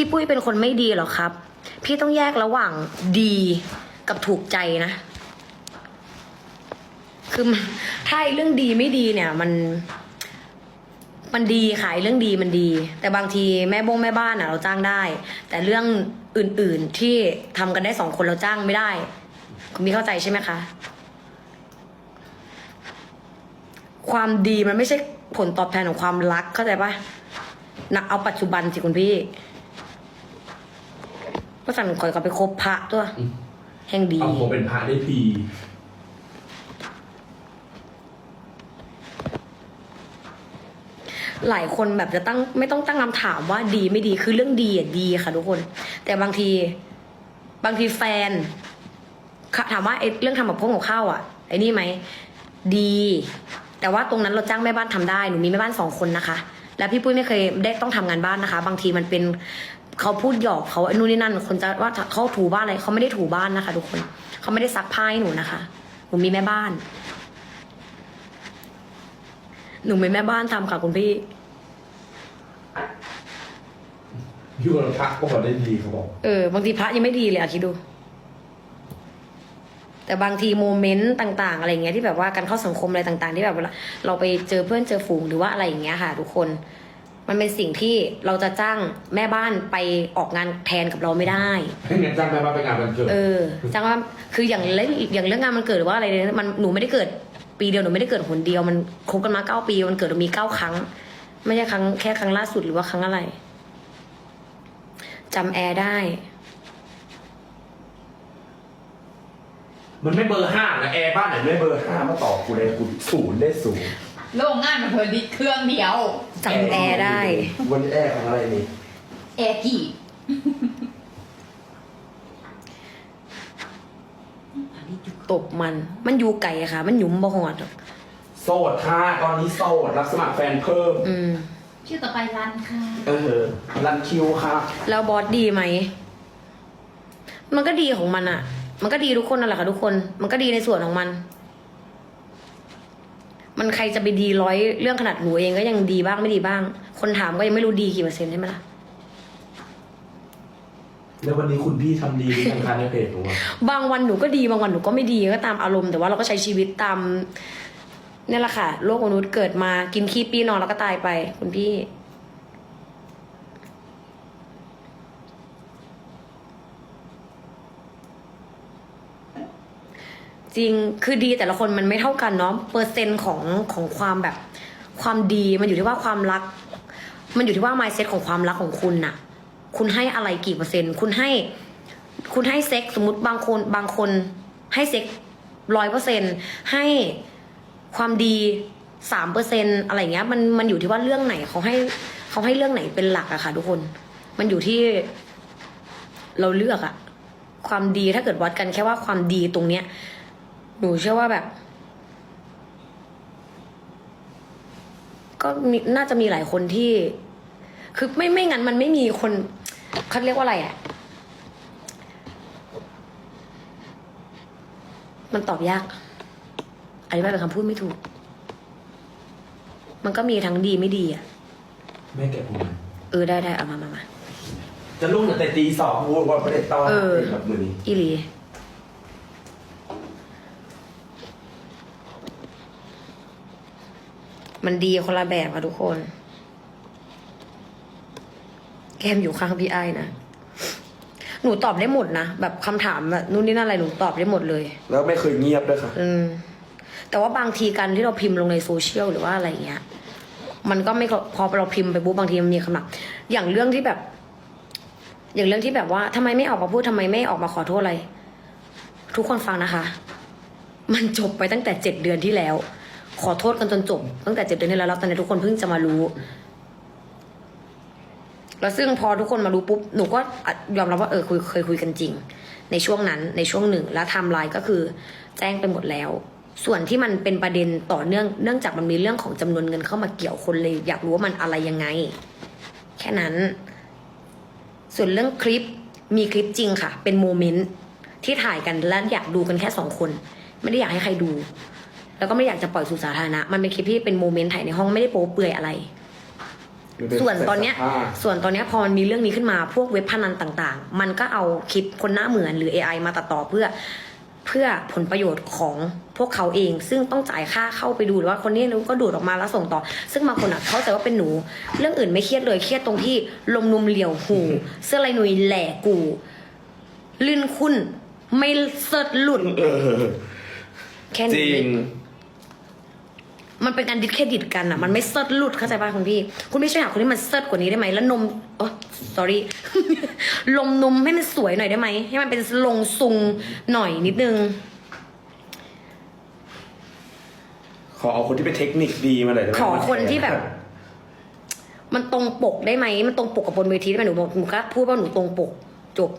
พี่ปุ้ยเป็นคนไม่ดีหรอครับ พี่ต้องแยกระหว่างดีกับถูกใจนะ คือถ้าเรื่องดีไม่ดีเนี่ย มัน มันดีค่ะไอ้เรื่องดีมันดี แต่บางทีแม่บงแม่บ้านอะเราจ้างได้ แต่เรื่องอื่น ๆที่ทำกันได้สองคนเราจ้างไม่ได้ คุณมีเข้าใจใช่ไหมคะ ความดีมันไม่ใช่ผลตอบแทนของความรักเข้าใจปะนะเอาปัจจุบันสิคุณพี่ ก็สั่งขอยกลับไปคบพระตัวอืมแห่งดี เอาผมเป็นพระได้พีหลายคนแบบจะตั้งไม่ต้องตั้งคำถามว่าดีไม่ดีคือเรื่องดีอะดีค่ะทุกคน แต่บางที บางทีแฟนค่ะถามว่าไอ้เรื่องทำแบบพงกับข้าวอะไอ้นี่ไหมดี แต่ว่าตรงนั้นเราจ้างแม่บ้านทำได้หนูมีแม่บ้านสองคนนะคะ แล้วพี่ปุ้ยไม่เคยได้ต้องทำงานบ้านนะคะ บางทีมันเป็น เขาพูดหยอกเขาไอ้นู่นนี่นั่นคนจะว่าเขาถูบ้านอะไรเขาไม่ได้ถูบ้านนะคะ ทุกคนเขาไม่ได้ซักผ้าให้หนูนะคะหนูมีแม่บ้าน หนูเป็นแม่บ้านทำค่ะคุณพี่อยู่กับพระก็พอได้ดีเขาบอกเออบางทีพระยังไม่ดีเลยอะคิดดู แต่บางทีโมเมนต์ต่าง ๆ อะไรเงี้ยที่แบบว่าการเข้าสังคมอะไรต่าง ๆ ที่แบบเวลาเราไปเจอเพื่อนเจอฝูงหรือว่าอะไรอย่างเงี้ยค่ะ ทุกคน มันเป็นสิ่งที่เราจะจ้างแม่บ้านไปออกงานแทนกับเราไม่ได้ ให้เงินจ้างแม่บ้านไปงานวันเกิดเออจ้างว่าคืออย่างเรื่องอย่างเรื่องงานมันเกิดหรือว่าอะไรเนี่ยมันหนูไม่ได้เกิดปีเดียวหนูไม่ได้เกิดหนเดียวมันคบกันมาเก้าปีมันเกิดมีเก้าครั้ง ไม่ใช่ครั้งแค่ครั้งล่าสุดหรือว่าครั้งอะไรจำแอร์ได้ มันไม่เบอร์ห้านะแอร์บ้านไหนไม่เบอร์ห้ามาต่อกูเลยกูศูนย์ได้ศูนย์ โรงงานมันเพลินดิเครื่องเดียวจำแอร์ได้ วันนี้แอร์ของอะไรนี่แอร์กี่ตบมัน มันอยู่ไก่อะค่ะ มันหยุมบ่หอดหรอกโสดค่ะตอนนี้โสดรับสมัครแฟนเพิ่ม อืม ชื่อต่อไปรันค่ะเออรันคิวค่ะ แล้วบอสดีไหม มันก็ดีของมันอะมันก็ดีทุกคนนั่นแหละค่ะทุกคน มันก็ดีในส่วนของมัน มันใครจะไปดีร้อยเรื่องขนาดหนูเองก็ยังดีบ้างไม่ดีบ้าง คนถามก็ยังไม่รู้ดีกี่เปอร์เซ็นต์ใช่ไหมล่ะแล้ววันนี้คุณพี่ทำดีหรือยังคะในเพจหนูอะบางวันหนูก็ดีบางวันหนูก็ไม่ดีก็ตามอารมณ์แต่ว่าเราก็ใช้ชีวิตตามนี่แหละค่ะโลกมนุษย์เกิดมากินขี้ปีนอนแล้วก็ตายไป คุณพี่ จริงคือดีแต่ละคนมันไม่เท่ากันเนาะเปอร์เซ็นต์ของของความแบบความดีมันอยู่ที่ว่าความรัก มันอยู่ที่ว่า mindset ของความรักของคุณน่ะ คุณให้อะไรกี่เปอร์เซ็นต์ คุณให้ คุณให้เซ็กสมมติบางคนบางคนให้เซ็กร้อยเปอร์เซ็นต์ให้ความดีสามเปอร์เซ็นต์อะไรเงี้ยมันมันอยู่ที่ว่าเรื่องไหนเขาให้เขาให้เรื่องไหนเป็นหลักอะค่ะ ทุกคน มันอยู่ที่ เราเลือกอะความดีถ้าเกิดวัดกันแค่ว่าความดีตรงเนี้ย หนูเชื่อว่าแบบ ก็มีน่าจะมีหลายคนที่ คือไม่ไม่งั้นมันไม่มีคนเขาเรียกว่าอะไรอะมันตอบยากอธิบายเป็นคำพูดไม่ถูก มันก็มีทั้งดีไม่ดีอะ แม่แกะผมไหมเออได้ได้เอามามามา จะลุ่งแต่ตีสองวูดว่าประเด็นตอนเออ แบบมือนี้ อีหลี มันดีคนละแบบค่ะทุกคน แกมอยู่ข้างพี่ไอ้นะ หนูตอบได้หมดนะ แบบคำถามแบบนู่นนี่นั่นอะไรหนูตอบได้หมดเลย แล้วไม่เคยเงียบด้วยค่ะ อืม แต่ว่าบางทีการที่เราพิมพ์ลงในโซเชียลหรือว่าอะไรเงี้ย มันก็ไม่ครบพอเราพิมพ์ไปปุ๊บบางทีมันมีคำหนักอย่างเรื่องที่แบบ อย่างเรื่องที่แบบว่าทำไมไม่ออกมาพูดทำไมไม่ออกมาขอโทษอะไร ทุกคนฟังนะคะ มันจบไปตั้งแต่เจ็ดเดือนที่แล้ว ขอโทษกันจนจบตั้งแต่เจ็ดเดือนที่แล้วแล้วตอนนี้ทุกคนเพิ่งจะมารู้ แล้วซึ่งพอทุกคนมารู้ปุ๊บหนูก็ยอมรับว่าเออคุยเคยคุยกันจริง ในช่วงนั้นในช่วงหนึ่งแล้วไทม์ไลน์ก็คือแจ้งไปหมดแล้ว ส่วนที่มันเป็นประเด็นต่อเนื่องเนื่องจากมันมีเรื่องของจำนวนเงินเข้ามาเกี่ยวคนเลย อยากรู้ว่ามันอะไรยังไง แค่นั้น ส่วนเรื่องคลิปมีคลิปจริงค่ะ เป็นโมเมนต์ที่ถ่ายกันและอยากดูกันแค่สองคน ไม่ได้อยากให้ใครดู แล้วก็ไม่ได้อยากจะปล่อยสู่สาธารณะ มันเป็นคลิปที่เป็นโมเมนต์ถ่ายในห้องไม่ได้โป๊เปลือยอะไรมันเป็นส่วนตอนเนี้ยเสื้อผ้าส่วนตอนเนี้ยพอมันมีเรื่องนี้ขึ้นมาพวกเว็บพนันต่างๆ มันก็เอาคลิปคนหน้าเหมือนหรือ AI มาตัดต่อเพื่อเพื่อผลประโยชน์ของพวกเขาเอง ซึ่งต้องจ่ายค่าเข้าไปดูหรือว่าคนนี้ก็ดูดออกมาแล้วส่งต่อ ซึ่งบางคนอะเข้าใจว่าเป็นหนู เรื่องอื่นไม่เครียดเลยเครียดตรงที่ลมนุมเหลี่ยวหู เสื้อลายหนุยแหล่กูลื่นคุณไม่เสิร์ชหลุดเออแค่จนี้ริง มันเป็นการดิสเครดิตกันอะมันไม่เซิร์ชหลุดเข้าใจป่ะคุณพี่ คุณพี่ช่วยหาคนที่มันเซิร์ชกว่านี้ได้ไหมแล้วนมโอ้ sorry ลมนมให้มันสวยหน่อยได้ไหมให้มันเป็นลงซุงหน่อยนิดนึง ขอเอาคนที่เป็นเทคนิคดีมาเลยได้ไหมขอคนที่แบบ มันตรงปกได้ไหมมันตรงปกกับบนเวทีได้ไหมหนูบอกหนูก็พูดว่าหนูตรงปกจบ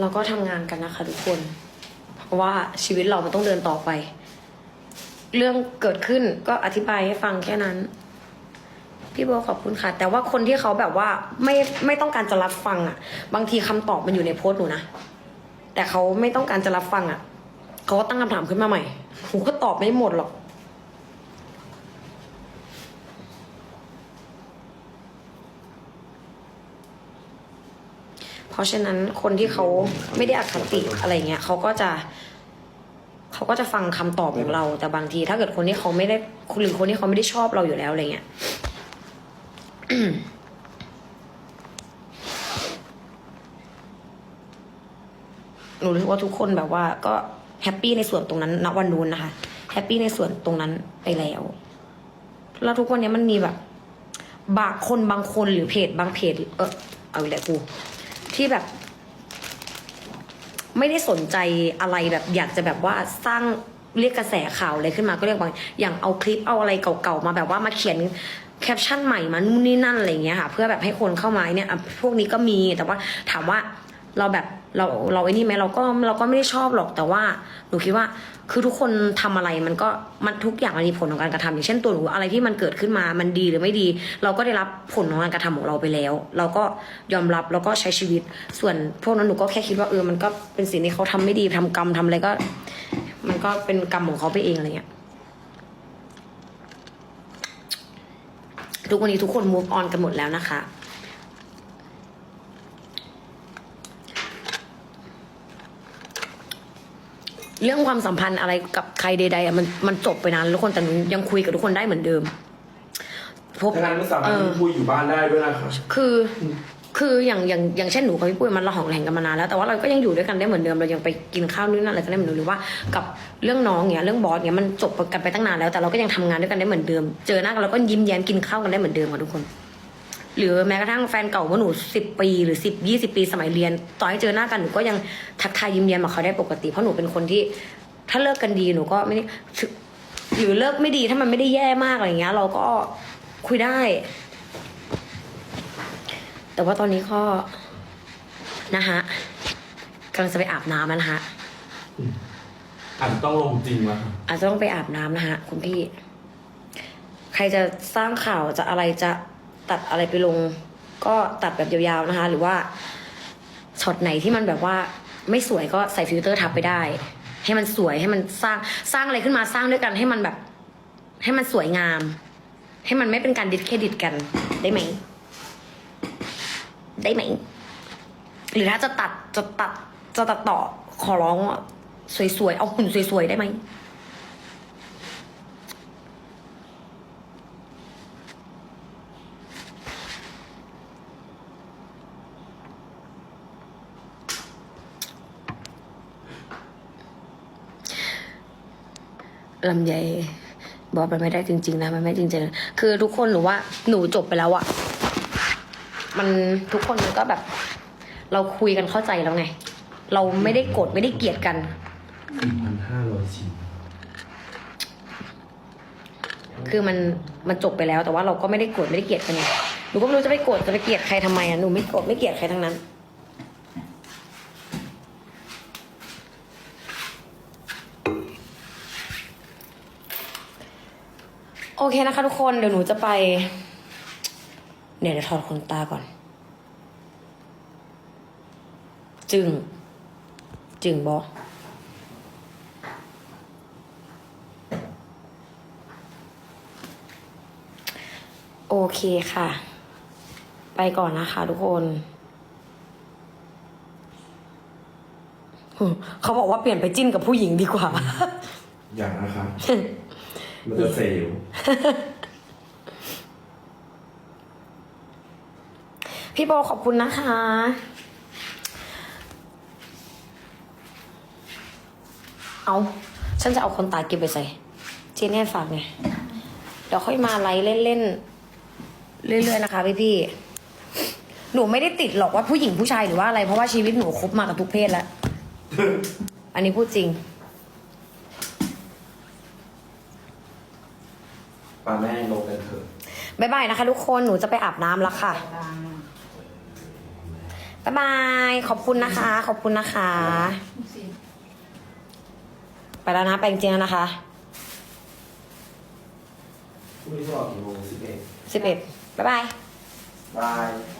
เราก็ทำงานกันนะคะทุกคน เพราะว่าชีวิตเรามันต้องเดินต่อไป เรื่องเกิดขึ้นก็อธิบายให้ฟังแค่นั้น พี่โบขอบคุณค่ะ แต่ว่าคนที่เขาแบบว่าไม่ไม่ต้องการจะรับฟังอะ บางทีคำตอบมันอยู่ในโพสต์หนูนะ แต่เขาไม่ต้องการจะรับฟังอะเขาก็ตั้งคำถามขึ้นมาใหม่หนูก็ตอบไม่หมดหรอก ราะฉะนั้นคนที่เขาไม่ได้อคติอะไรเงี้ยเขาก็จะเขาก็จะฟังคำตอบของเรา แต่บางที ถ้าเกิดคนที่เขาไม่ได้หรือคนที่เขาไม่ได้ชอบเราอยู่แล้วอะไรเงี้ยหนูรู้สึกว่าทุกคนแบบว่า ก็แฮปปี้ในส่วนตรงนั้นณวันนู้นนะคะแฮปปี้ในส่วนตรงนั้นไปแล้ว แล้วทุกวันนี้มันมีแบบ บางคนบางคนหรือเพจบางเพจ เออเอาอีกแล้วกู ที่แบบ ไม่ได้สนใจอะไรแบบ อยากจะแบบว่าสร้างเรียกกระแสข่าวอะไรขึ้นมาก็เรียกบางอย่างเอาคลิปเอาอะไรเก่าๆมาแบบว่ามาเขียนแคปชั่นใหม่มานู่นนี่นั่นอะไรอย่างเงี้ยค่ะ เพื่อแบบให้คนเข้ามาเนี่ยพวกนี้ก็มีแต่ว่าถามว่าเราแบบ เราเราไอ้นี่ไหมเราก็เราก็ไม่ได้ชอบหรอกแต่ว่าหนูคิดว่าคือทุกคนทำอะไรมันก็มันทุกอย่างมันมีผลของการกระทำอย่างเช่นตัวหนูอะไรที่มันเกิดขึ้นมามันดีหรือไม่ดี เราก็ได้รับผลของการกระทำของเราไปแล้ว เราก็ยอมรับแล้วก็ใช้ชีวิต ส่วนพวกนั้นหนูก็แค่คิดว่าเออมันก็เป็นสิ่งที่เขาทำไม่ดีทำกรรมทำอะไรก็ มันก็เป็นกรรมของเขาไปเองอะไรเงี้ยทุกวันนี้ทุกคน move on กันหมดแล้วนะคะ เรื่องความสัมพันธ์อะไรกับใครใดๆอะมันมันจบไปนานแล้วทุกคนแต่หนูยังคุยกับทุกคนได้เหมือนเดิมพบถ้างั้นไม่สามารถเออพูดอยู่บ้านได้ด้วยนะครับคือคืออย่างอย่างอย่างเช่นหนูกับพี่ปุ้ยมันละหองแหงกันมานานแล้วแต่ว่าเราก็ยังอยู่ด้วยกันได้เหมือนเดิมเรายังไปกินข้าวนู่นนั่นอะไรกันได้เหมือนเดิมหรือว่ากับเรื่องน้องเนี้ยเรื่องบอสเนี้ยมันจบกันไปตั้งนานแล้วแต่เราก็ยังทำงานด้วยกันได้เหมือนเดิม เจอหน้ากันเราก็ยิ้มแย้มกินข้าวกันได้เหมือนเดิมค่ะทุกคน หรือแม้กระทั่งแฟนเก่าเมื่อหนูสิบปี หรือสิบยี่สิบปีสมัยเรียนต่อให้เจอหน้ากันหนูก็ยังทักทายยิ้มแย้มกับเขาได้ปกติ เพราะหนูเป็นคนที่ ถ้าเลิกกันดีหนูก็ไม่ได้หรือเลิกไม่ดีถ้ามันไม่ได้แย่มากอะไรเงี้ย เราก็คุยได้ แต่ว่าตอนนี้ก็นะฮะกำลังจะไปอาบน้ำแล้วนะฮะอาจจะต้องลงจริงวะอาจจะต้องไปอาบน้ำนะฮะคุณพี่ ใครจะสร้างข่าวจะอะไรจะ ตัดอะไรไปลง ก็ตัดแบบยาวๆนะคะ หรือว่าช็อตไหนที่มันแบบว่าไม่สวยก็ใส่ฟิลเตอร์ทับไปได้ ให้มันสวยให้มันสร้างสร้างอะไรขึ้นมาสร้างด้วยกันให้มันแบบ ให้มันสวยงาม ให้มันไม่เป็นการดิสเครดิตกันได้ไหม ได้ไหม หรือถ้าจะตัดจะตัดจะตัดต่อขอร้องอะสวยๆเอาหุ่นสวยๆได้ไหม ลำไยบอกมันไม่ได้จริง ๆ นะมันไม่จริงๆนะคือทุกคนหนูว่าหนูจบไปแล้วอะมันทุกคนมันก็แบบ เราคุยกันเข้าใจแล้วไง เราไม่ได้โกรธไม่ได้เกลียดกันสี่พันห้าร้อยชิ้นคือมันมันจบไปแล้วแต่ว่าเราก็ไม่ได้โกรธไม่ได้เกลียดกันไงหนูก็ไม่รู้จะไปโกรธจะไปเกลียดใครทำไมอะหนูไม่โกรธไม่เกลียดใครทั้งนั้น โอเคนะคะทุกคนเดี๋ยวหนูจะไปเดี๋ยวเดี๋ยวถอดขนตาก่อน จึง จึงบอโอเคค่ะ ไปก่อนนะคะทุกคน เขาบอกว่าเปลี่ยนไปจิ้นกับผู้หญิงดีกว่า อย่างนะครับ มันจะเซลพี่โบขอบคุณนะคะ เอา ฉันจะเอาคนตายเก็บไปใส่ เจนเนี่ฝากไง เดี๋ยวค่อยมาไลฟ์เล่นๆ เรื่อยๆ นะคะพี่พี่ หนูไม่ได้ติดหรอกว่าผู้หญิงผู้ชายหรือว่าอะไร เพราะว่าชีวิตหนูคบมากับทุกเพศแล้ว อันนี้พูดจริง ปาแม่ลงกันเถอะ บ๊ายบายนะคะ ทุกคนหนูจะไปอาบน้ำแล้วค่ะบ๊ายบายขอบคุณนะคะ ขอบคุณนะคะ ไปแล้วนะไปจริงๆแล้วนะคะพรุ่งนี้จะออกกี่โมงสิบเอ็ดสิบเอ็ดบ๊ายบาย บายบ๊าย